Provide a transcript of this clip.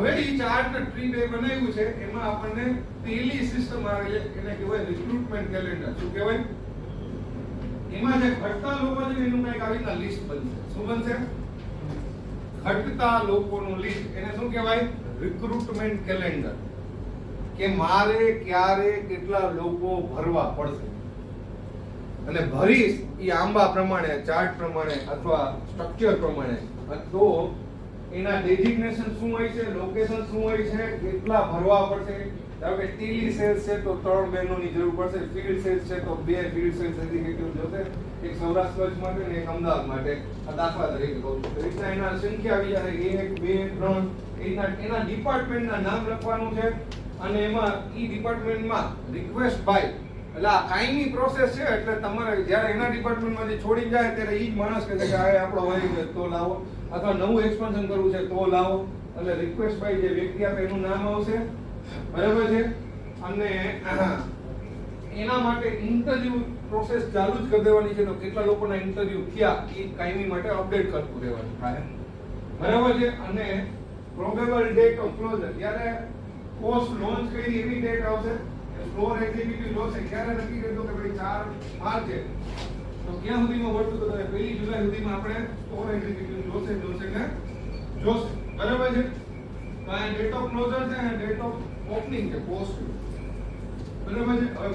હવે એ chart tree બે બનાવ્યું છે, એમાં આપણને પેલી સિસ્ટમ આવે છે, એને કહેવાય રિક્રુટમેન્ટ કેલેન્ડર શું કહેવાય? એમાં જે ઘટતા લોકો છે એનું કંઈક આવી રીતના લિસ્ટ બનશે. શું બનશે? ઘટતા લોકોનું લિસ્ટ એને શું કહેવાય? રિક્રુટમેન્ટ કેલેન્ડર કે મારે ક્યારે કેટલા લોકો ભરવા પડશે. અને ભરીશ એ આંબા પ્રમાણે ચાર્ટ પ્રમાણે અથવા સ્ટ્રક્ચર પ્રમાણે. તો એના ડેઝિગ્નેશન શું હોય છે લોકેશન શું હોય છે, કેટલા ભરવા પડશે? ધારો કે ટીલી સેલ્સ છે તો ત્રણ બહેનોની જરૂર પડશે ફિલ્ડ સેલ્સ છે તો બે ફિલ્ડ સેલ્સ એક્ઝિક્યુટિવ જોશે, એક સૌરાષ્ટ્ર કચ્છ માટે ને એક અમદાવાદ માટે. આ દાખલા તરીકે કહું છું. રીતના એના સંખ્યા આવી એક, બે, ત્રણ, એ રીતના એના ડિપાર્ટમેન્ટના નામ લખવાનું છે. અને એમાં ઈ ડિપાર્ટમેન્ટમાં રિક્વેસ્ટ બાય એટલે આ કાયમી પ્રોસેસ છે, એટલે તમારે જ્યારે એના ડિપાર્ટમેન્ટમાંથી છોડી જાય, ત્યારે એ જ માણસ કહે કે, આ આપણો હોય છે, તો લાવો. અથવા નવું એક્સપાન્શન કરવું છે, તો લાવો. એટલે રિક્વેસ્ટ બાય જે વ્યક્તિ આપે, એનું નામ આવશે. બરાબર છે? અને એના માટે ઇન્ટરવ્યુ પ્રોસેસ ચાલુ જ કરી દેવાની છે, તો કેટલા લોકોના ઇન્ટરવ્યુ થયા, એ કાયમી માટે અપડેટ કરતું રહેવાનું બરાબર છે? અને પ્રોબેબલ ડેટ ઓફ ક્લોઝર જ્યારે કોર્સ લોન્ચ કરી એવી ડેટ આવશે? સ્ટોર એક્ઝિક્યુટિવ જોશે ક્યારે નક્કી કર્યું કે ભાઈ ચાર માર્ચે તો ક્યાં સુધીમાં વળતું તો તમે પહેલી જુલાઈ સુધીમાં આપણે સ્ટોર એક્ઝિક્યુટિવ જોશે જોશે ને જોશે બરાબર છે તો આ ડેટ ઓફ ક્લોઝર છે અને ડેટ ઓફ ઓપનિંગ છે પોસ્ટ બરાબર છે હવે